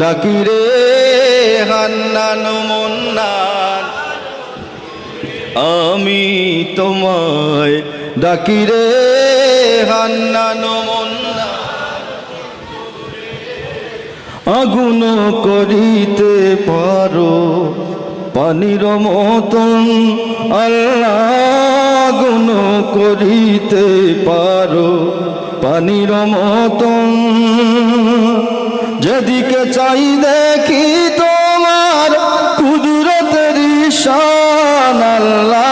ডাকি রে হান্নান মুন্নান। আমি তোমায় ডাকি রে হান্নান আগুন করিতে পারো, পানির মতন আল্লাহ আগুন করিতে পারো, পানির মতন যেদিকে চাই দেখি তোমার কুদরতের শান আল্লাহ।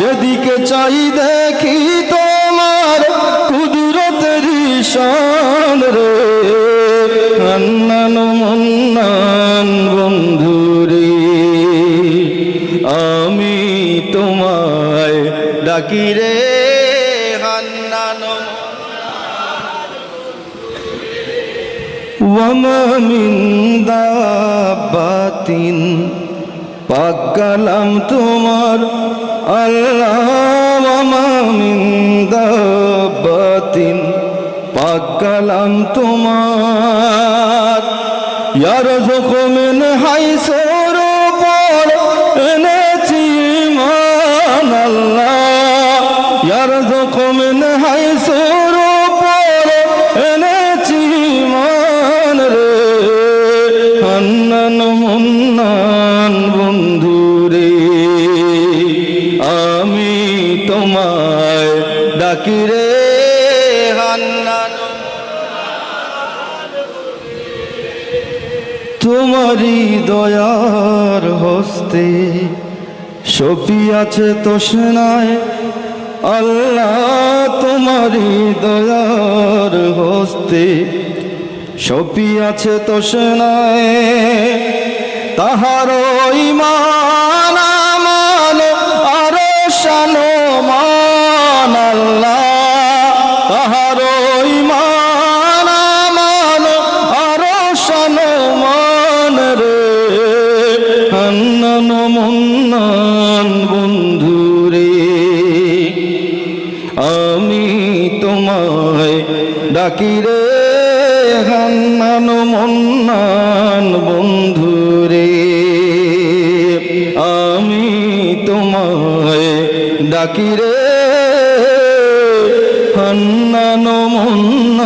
যেদিকে চাই দেখি তোমার কুদরতের শান রে। হান্নান মুন্নান বন্ধুরে আমি তোমায় ডাকি রে। وما من دابة পাকালাম তোমার আল্লাহ ওয়ামা মিন দাব্বাতিন পাকালাম তোমার ইয়ারযুকু মিন হাইসু তোমায় ডাকি রে, হান্নান। তোমারই দয়ার হস্তে সপি আছে তো সেনায় আল্লাহ তোমারই দয়ার হস্তে সপি আছে তো সেনায় তাহার ইমান তাহার ইমান আমান আরও শানো মান রে। হান্নান মুন্নান বন্ধু রে। আমি তোমায় ডাকি রে হান্নান মন্নান বন্ধু রে। আমি তোমায় ডাকি রে കണ്ണനുമുന്ന